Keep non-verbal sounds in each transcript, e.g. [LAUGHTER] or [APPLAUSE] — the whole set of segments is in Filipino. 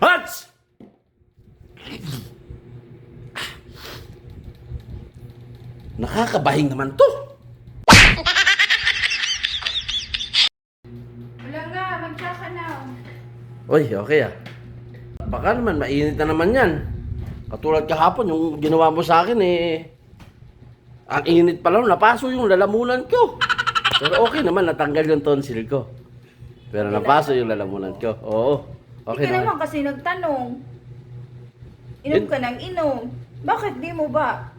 Hats! Nakakabahing naman to. Wala nga, magtsaka na. Uy, okay ah. Baka naman, mainit na naman yan. Katulad kahapon, yung ginawa mo sa akin eh. Ang init pa lang, napaso yung lalamunan ko. Pero okay naman, natanggal yung tonsil ko. Pero napaso yung lalamunan ko. Oo. Okay Hindi ka naman. kasi nagtanong. Inom In- ka ng inom. Bakit di mo ba?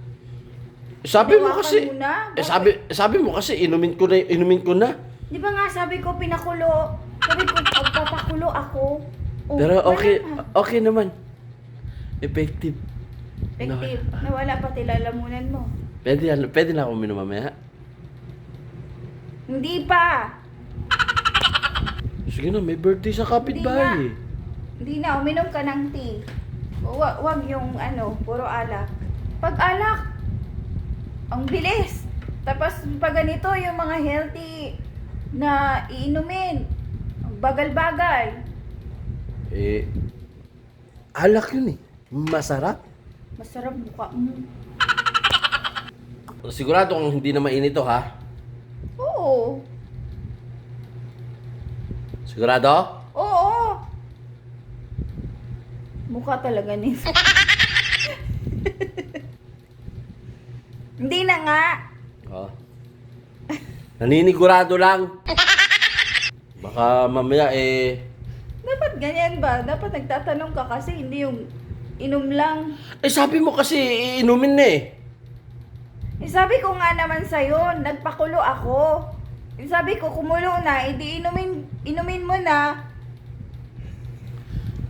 Sabi mo kasi, mo na? eh, sabi, sabi mo kasi, inumin ko na, inumin ko na. Di ba nga sabi ko pinakulo? Sabi ko pagpapakulo ako. Oh, Pero wala okay, na. okay naman. Effective. Effective. Nawala pati lalamunan mo. Pwede, yan- pwede na ako uminom mamaya. Hindi pa. Sige na, may birthday sa kapitbahay. Hindi na, uminom ka ng tea. Wa- wag yung ano, puro alak. Pag alak, ang bilis. Tapos pag ganito, yung mga healthy na iinumin, bagal-bagal. Eh, alak yun eh. Masarap. Masarap mukha mo. Sigurado kung hindi na mainit to ha. Oo. Sigurado? Oo. Mukha talaga ni. [LAUGHS] Hindi na nga. Oo. Naninigurado lang. Baka mamaya eh... Dapat ganyan ba? Dapat nagtatanong ka kasi hindi yung inom lang. Eh sabi mo kasi iinumin na eh. Eh, sabi ko nga naman sa'yo, nagpakulo ako. Eh, sabi ko, kumulo na, edi inumin, inumin mo na.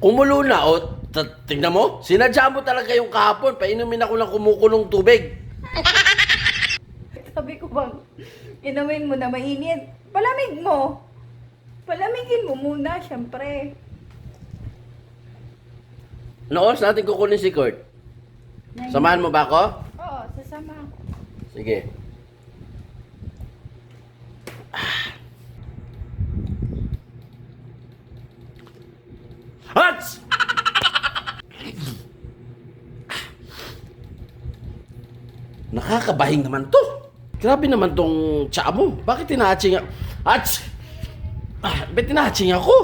Kumulo na o t- tingnan mo, sinadya mo talaga yung kahapon. Painumin ako ng kumukulong tubig. [LAUGHS] Sabi ko bang, inumin mo na mainit. Palamig mo. Palamigin mo muna, syempre. Ano oras natin kukunin si Kurt? Samahan mo ba ako? Oo, sasama ako. Sige. Hats! Nakakabahing naman to. Grabe naman tong tsa mo. Bakit tinaching ako? Hats! Ah, ba't tinaching ako?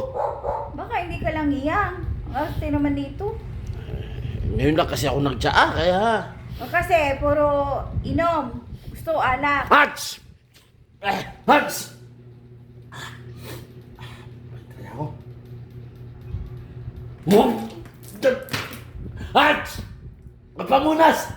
Baka hindi ka lang iyang. Ang arte naman dito. Ngayon lang kasi ako nagtsaa, kaya... O kasi, puro inom. Gusto alak. Hats! Eh, Hats! Pantay ako. Boom! Hats! Papamunas!